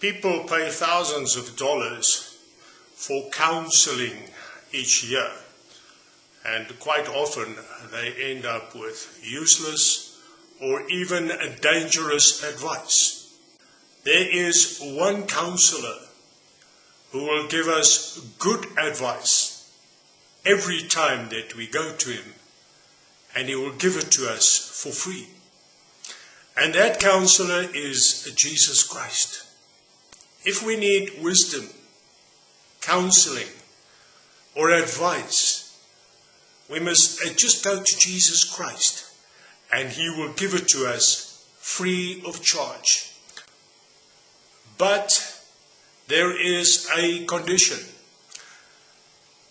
People pay thousands of dollars for counseling each year, and quite often they end up with useless or even dangerous advice. There is one counselor who will give us good advice every time that we go to him, and he will give it to us for free. And that counselor is Jesus Christ. If we need wisdom, counseling, or advice, we must uh, just go to Jesus Christ and He will give it to us free of charge. But there is a condition.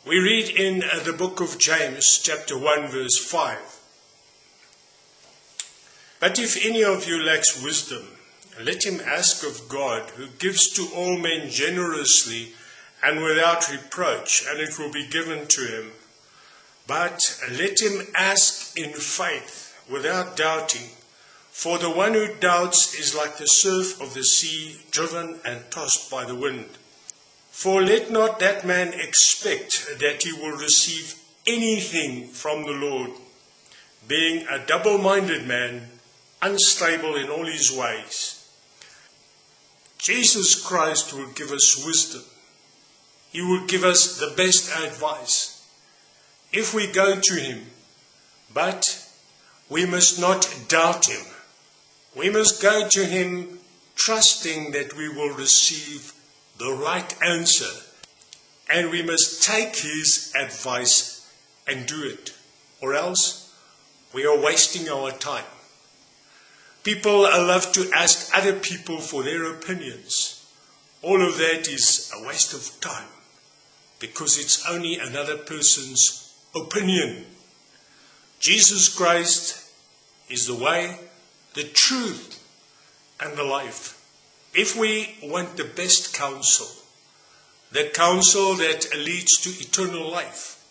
We read in uh, the book of James, chapter 1, verse 5. But if any of you lacks wisdom, let him ask of God, who gives to all men generously and without reproach, and it will be given to him. But let him ask in faith, without doubting. For the one who doubts is like the surf of the sea, driven and tossed by the wind. For let not that man expect that he will receive anything from the Lord, being a double minded man, unstable in all his ways. Jesus Christ will give us wisdom. He will give us the best advice if we go to Him. But we must not doubt Him. We must go to Him trusting that we will receive the right answer. And we must take His advice and do it. Or else we are wasting our time. People love to ask other people for their opinions. All of that is a waste of time because it's only another person's opinion. Jesus Christ is the way, the truth, and the life. If we want the best counsel, the counsel that leads to eternal life,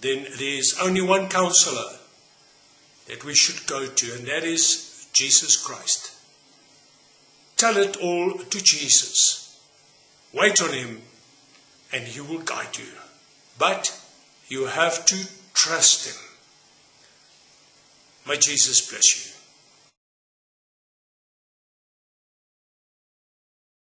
then there is only one counselor that we should go to, and that is Jesus Christ. Tell it all to Jesus. Wait on Him and He will guide you. But you have to trust Him. May Jesus bless you.